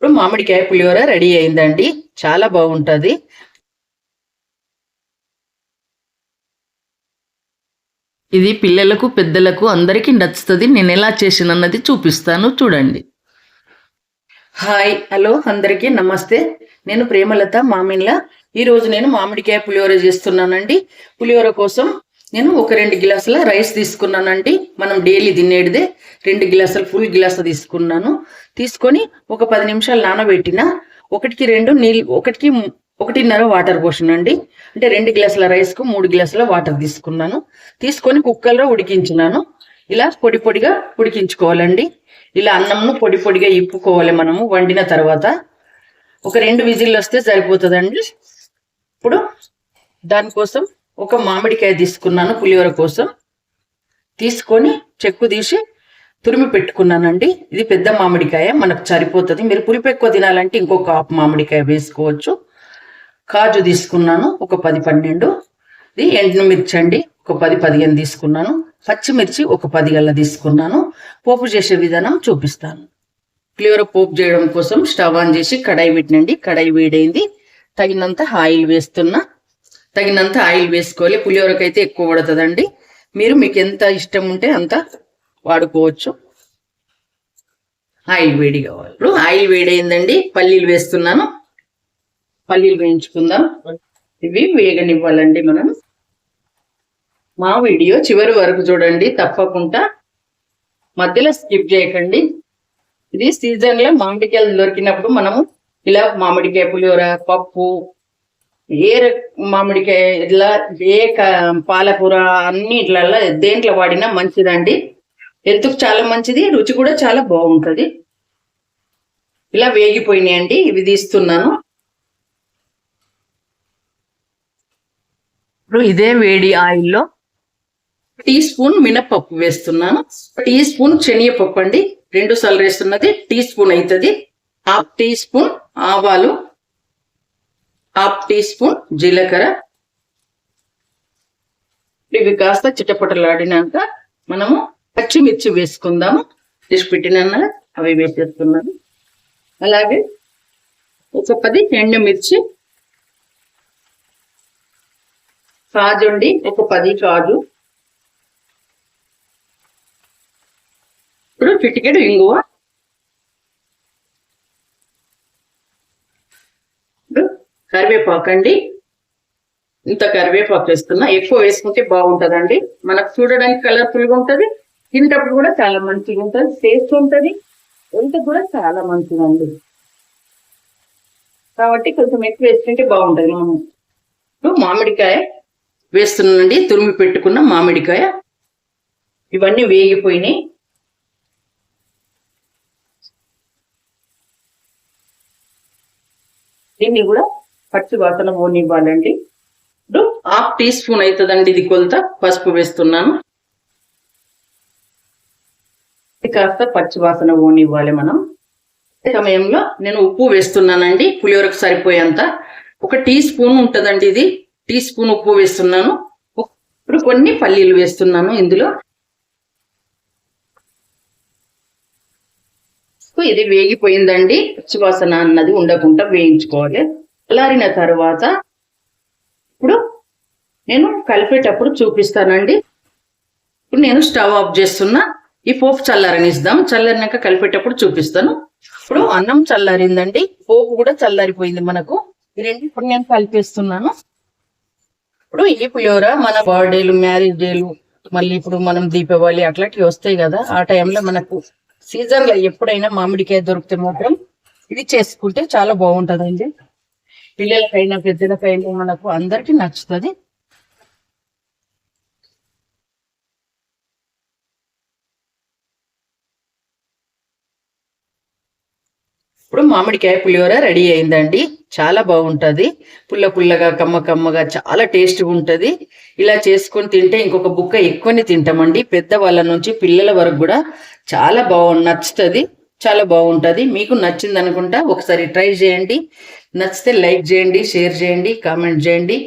ఇప్పుడు మామిడికాయ పులిహోర రెడీ అయిందండి. చాలా బాగుంటుంది. ఇది పిల్లలకు పెద్దలకు అందరికీ నచ్చుతుంది. నేను ఎలా చేసినన్నది చూపిస్తాను. చూడండి. హాయ్ హలో అందరికీ నమస్తే. నేను ప్రేమలత మామిన్ల. ఈరోజు నేను మామిడికాయ పులిహోర చేస్తున్నానండి. పులిహోర కోసం నేను ఒక రెండు గిలాసుల రైస్ తీసుకున్నానండి. మనం డైలీ తినేటిదే రెండు గిలాసులు ఫుల్ గిలాస్ తీసుకున్నాను. తీసుకొని ఒక పది నిమిషాలు నానబెట్టిన ఒకటికి రెండు నీళ్ళు ఒకటికి ఒకటిన్నర వాటర్ పోసినండి అంటే రెండు గ్లాసుల రైస్కు మూడు గ్లాసుల వాటర్ తీసుకున్నాను. తీసుకొని కుక్కర్లో ఉడికించినాను. ఇలా పొడి పొడిగా ఉడికించుకోవాలండి. ఇలా అన్నంను పొడి పొడిగా ఇప్పుకోవాలి మనము వండిన తర్వాత. ఒక రెండు విజిల్లు వస్తే సరిపోతుందండి. ఇప్పుడు దానికోసం ఒక మామిడికాయ తీసుకున్నాను పులిహోర కోసం. తీసుకొని చెక్కు తీసి తురిమి పెట్టుకున్నానండి. ఇది పెద్ద మామిడికాయ మనకు సరిపోతుంది. మీరు పులుపు ఎక్కువ తినాలంటే ఇంకొక ఆపు మామిడికాయ వేసుకోవచ్చు. కాజు తీసుకున్నాను ఒక పది పన్నెండు. ఇది ఎండుమిర్చి అండి ఒక పది పదిహేను తీసుకున్నాను. పచ్చిమిర్చి ఒక పది గల్ల తీసుకున్నాను. పోపు చేసే విధానం చూపిస్తాను. పులిహోర పోపు చేయడం కోసం స్టవ్ ఆన్ చేసి కడాయి పెట్టినండి. కడాయి వేడైంది. తగినంత ఆయిల్ వేస్తున్నా. తగినంత ఆయిల్ వేసుకోవాలి. పులిహోరకైతే ఎక్కువ పడుతుందండి. మీరు మీకు ఎంత ఇష్టం ఉంటే అంత వాడుకోవచ్చు. ఆయిల్ వేడి కావాలి. ఇప్పుడు ఆయిల్ వేడైందండి. పల్లీలు వేస్తున్నాను. పల్లీలు వేయించుకుందాం. ఇవి వేగనివ్వాలండి మనం. మా వీడియో చివరి వరకు చూడండి. తప్పకుండా మధ్యలో స్కిప్ చేయకండి. ఇది సీజన్లో మామిడికాయలు దొరికినప్పుడు మనము ఇలా మామిడికాయ పులిహోర పప్పు ఏ మామిడికాయ ఇట్లా ఏ పాలకూర అన్ని ఇట్లల్లా దేంట్లో వాడినా మంచిదండి. హెల్త్ చాలా మంచిది రుచి కూడా చాలా బాగుంటది. ఇలా వేగిపోయినాయండి ఇవి తీస్తున్నాను. ఇప్పుడు ఇదే వేడి ఆయిల్లో టీ స్పూన్ మినపప్పు వేస్తున్నాను. టీ స్పూన్ శనగపప్పు అండి రెండు సార్లు వేస్తున్నది టీ స్పూన్ అవుతుంది హాఫ్ టీ స్పూన్ ఆవాలు. హాఫ్ టీ స్పూన్ జీలకర్ర. ఇవి కాస్త చిటపటలాడినాక మనము పచ్చిమిర్చి వేసుకుందాము. తీసి పెట్టిన అవి వేసేస్తున్నాను. అలాగే ఒక పది ఎండుమిర్చి కాజు అండి ఒక పది కాజు. ఇప్పుడు చిటికెడు ఇంగువ. కరివేపాకు అండి ఇంత కరివేపాకు వేస్తున్నా. ఎక్కువ వేసుకుంటే బాగుంటుందండి. మనకు చూడడానికి కలర్ఫుల్గా ఉంటుంది. తినేటప్పుడు కూడా చాలా మంచిగా ఉంటుంది. టేస్ట్ ఉంటుంది. హెల్త్ కూడా చాలా మంచిదండి. కాబట్టి కొంచెం ఎక్కువ వేసుకుంటే బాగుంటుంది. మనం ఇప్పుడు మామిడికాయ వేస్తున్నానండి. తురిమి పెట్టుకున్న మామిడికాయ. ఇవన్నీ వేగిపోయినాయి. దీన్ని కూడా పచ్చి వాసన పోనివ్వాలండి. ఇప్పుడు హాఫ్ టీ స్పూన్ అవుతుందండి ఇది కొలత. పసుపు వేస్తున్నాను. కాస్త పచ్చి వాసన పోనివ్వాలి మనం. సమయంలో నేను ఉప్పు వేస్తున్నానండి. పులిహోరకు సరిపోయేంత. ఒక టీ స్పూన్ ఉంటుందండి ఇది. టీ స్పూన్ ఉప్పు వేస్తున్నాను. ఇప్పుడు కొన్ని పల్లీలు వేస్తున్నాను ఇందులో. ఇది వేగిపోయిందండి. పచ్చివాసన అన్నది ఉండకుండా వేయించుకోవాలి. చల్లారిన తర్వాత ఇప్పుడు నేను కలిపేటప్పుడు చూపిస్తానండి. ఇప్పుడు నేను స్టవ్ ఆఫ్ చేస్తున్నా. ఈ పోపు చల్లారనిస్తాం చల్లారినాక కలిపేటప్పుడు చూపిస్తాను. ఇప్పుడు అన్నం చల్లారిందండి. పోపు కూడా చల్లారిపోయింది మనకు. రెండు ఇప్పుడు నేను కలిపేస్తున్నాను. ఇప్పుడు ఈ పులిహోర మన బర్త్డేలు మ్యారేజ్ డేలు మళ్ళీ ఇప్పుడు మనం దీపావళి అట్లాంటివి వస్తాయి కదా ఆ టైంలో మనకు సీజన్లో ఎప్పుడైనా మామిడికాయ దొరికితే మాత్రం ఇది చేసుకుంటే చాలా బాగుంటుందండి. పిల్లలకైనా పెద్దలకైనా మనకు అందరికి నచ్చుతుంది. ఇప్పుడు మామిడికాయ పులిహోర రెడీ అయిందండి. చాలా బాగుంటుంది. పుల్ల పుల్లగా కమ్మ కమ్మగా చాలా టేస్ట్గా ఉంటుంది. ఇలా చేసుకొని తింటే ఇంకొక బుక్క ఎక్కువని తింటామండి. పెద్దవాళ్ళ నుంచి పిల్లల వరకు కూడా చాలా బాగు నచ్చుతుంది. చాలా బాగుంటుంది. మీకు నచ్చింది అనుకుంటా ఒకసారి ట్రై చేయండి. నచ్చితే లైక్ చేయండి షేర్ చేయండి కామెంట్ చేయండి.